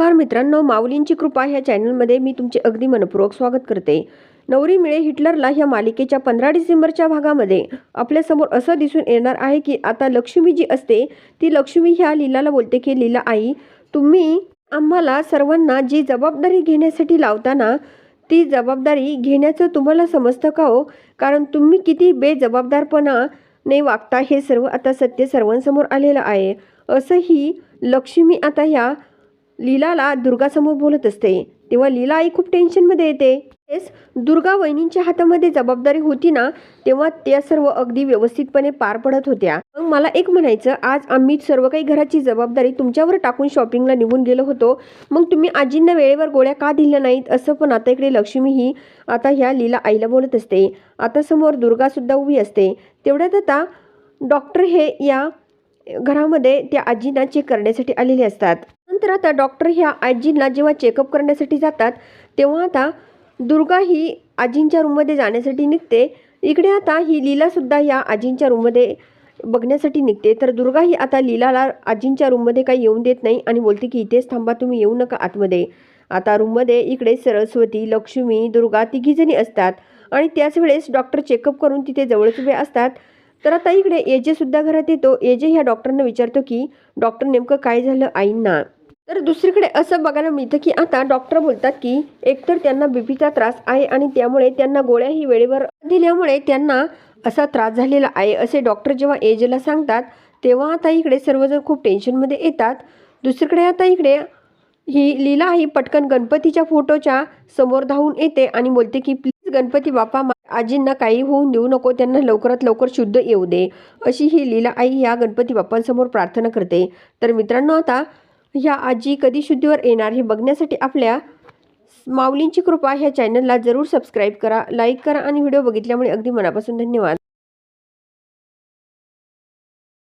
नमस्कार मित्रांनो माऊलींची कृपा ह्या चॅनलमध्ये मी तुमचे अगदी मनपूर्वक स्वागत करते. नवरी मिळे हिटलरला ह्या मालिकेच्या पंधरा डिसेंबरच्या भागामध्ये आपल्यासमोर असं दिसून येणार आहे की आता लक्ष्मी जी असते. ती लक्ष्मी ह्या लीलाला बोलते की लीला आई तुम्ही आम्हाला सर्वांना जी जबाबदारी घेण्यासाठी लावताना ती जबाबदारी घेण्याचं तुम्हाला समजतं का हो? कारण तुम्ही किती बेजबाबदारपणा ने वागता हे सर्व आता सत्य सर्वांसमोर आलेलं आहे. असंही लक्ष्मी आता ह्या लीलाला दुर्गासमोर बोलत असते. तेव्हा लीला आई खूप टेन्शनमध्ये येते. तेच दुर्गा वहिनींच्या हातामध्ये जबाबदारी होती ना तेव्हा त्या सर्व अगदी व्यवस्थितपणे पार पडत होत्या. मग मला एक म्हणायचं आज आम्ही सर्व काही घराची जबाबदारी तुमच्यावर टाकून शॉपिंगला निघून गेलो होतो. मग तुम्ही आजींना वेळेवर गोळ्या का दिल्या नाहीत असं पण आता इकडे लक्ष्मी ही आता ह्या लीला आईला बोलत असते. आता समोर दुर्गासुद्धा उभी असते. तेवढ्यात आता डॉक्टर हे या घरामध्ये त्या आजींना चेक करण्यासाठी आलेले असतात. त्यानंतर आता डॉक्टर ह्या आजींना जेव्हा चेकअप करण्यासाठी जातात तेव्हा आता दुर्गा ही आजींच्या रूममध्ये जाण्यासाठी निघते. इकडे आता ही लीलासुद्धा या आजींच्या रूममध्ये बघण्यासाठी निघते. तर दुर्गा ही आता लीलाला आजींच्या रूममध्ये काही येऊन देत नाही आणि बोलते की इथेच थांबा तुम्ही येऊ नका आतमध्ये. आता रूममध्ये इकडे सरस्वती लक्ष्मी दुर्गा तिघीजणी असतात आणि त्याच वेळेस डॉक्टर चेकअप करून तिथे जवळच उभे असतात. तर आता इकडे एजेसुद्धा घरात येतो. एजे ह्या डॉक्टरना विचारतो की डॉक्टर नेमकं काय झालं आईंना? तर दुसरीकडे असं बघायला मिळतं की आता डॉक्टर बोलतात की एकतर त्यांना बीपीचा त्रास आहे आणि त्यामुळे त्यांना गोळ्याही वेळेवर दिल्यामुळे त्यांना असा त्रास झालेला आहे असे डॉक्टर जेव्हा एजला सांगतात तेव्हा आता इकडे सर्वजण खूप टेन्शनमध्ये येतात. दुसरीकडे आता इकडे ही लीला ही पटकन गणपतीच्या फोटोच्या समोर धावून येते आणि बोलते की प्लीज गणपती बाप्पा मा- आजींना काही होऊन देऊ नको त्यांना लवकरात लवकर शुद्ध येऊ दे. अशी ही लीला आई या गणपती बाप्पांसमोर प्रार्थना करते. तर मित्रांनो आता ह्या आजी कधी शुद्धीवर येणार हे बघण्यासाठी आपल्या माऊलींची कृपा ह्या चॅनलला जरूर सबस्क्राईब करा लाईक करा आणि व्हिडिओ बघितल्यामुळे अगदी मनापासून धन्यवाद.